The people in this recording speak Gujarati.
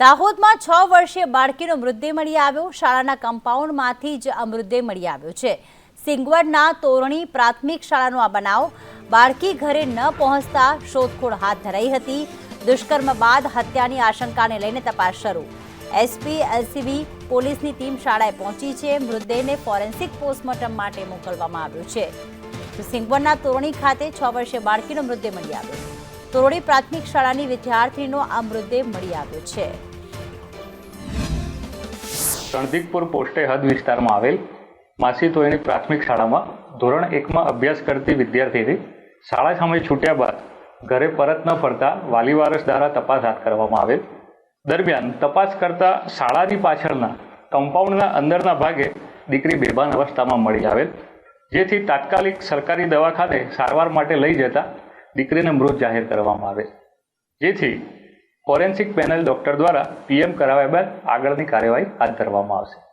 દાહોદમાં છ વર્ષીય બાળકીનો મૃતદેહ મળી આવ્યો. શાળાના કમ્પાઉન્ડમાંથી જ આ મૃતદેહ મળી આવ્યો છે. સિંગવડના તોરણી પ્રાથમિક શાળાનો આ બનાવ. બાળકી ઘરે ન પહોંચતા શોધખોળ હાથ ધરાઈ હતી. દુષ્કર્મ બાદ હત્યાની આશંકાને લઈને તપાસ શરૂ. એસપી, એલસીબી, પોલીસની ટીમ શાળાએ પહોંચી છે. મૃતદેહને ફોરેન્સિક પોસ્ટમોર્ટમ માટે મોકલવામાં આવ્યો છે. સિંગવડના તોરણી ખાતે છ વર્ષીય બાળકીનો મૃતદેહ મળી આવ્યો. તોરણી પ્રાથમિક શાળાની વિદ્યાર્થીનો આ મૃતદેહ મળી આવ્યો છે. રણધીકપુર પોસ્ટે હદ વિસ્તારમાં આવેલ માસી તોયની પ્રાથમિક શાળામાં ધોરણ એકમાં અભ્યાસ કરતી વિદ્યાર્થીની શાળા સમય છૂટ્યા બાદ ઘરે પરત ન ફરતા વાલી વારસ દ્વારા તપાસ હાથ કરવામાં આવેલ. દરમિયાન તપાસ કરતા શાળાની પાછળના કમ્પાઉન્ડના અંદરના ભાગે દીકરી બેભાન અવસ્થામાં મળી આવેલ, જેથી તાત્કાલિક સરકારી દવાખાને સારવાર માટે લઈ જતા દીકરીને મૃત જાહેર કરવામાં આવે. જેથી ફોરેન્સિક પેનલ ડોક્ટર દ્વારા પીએમ કરાવ્યા બાદ આગળની કાર્યવાહી હાથ ધરવામાં આવશે.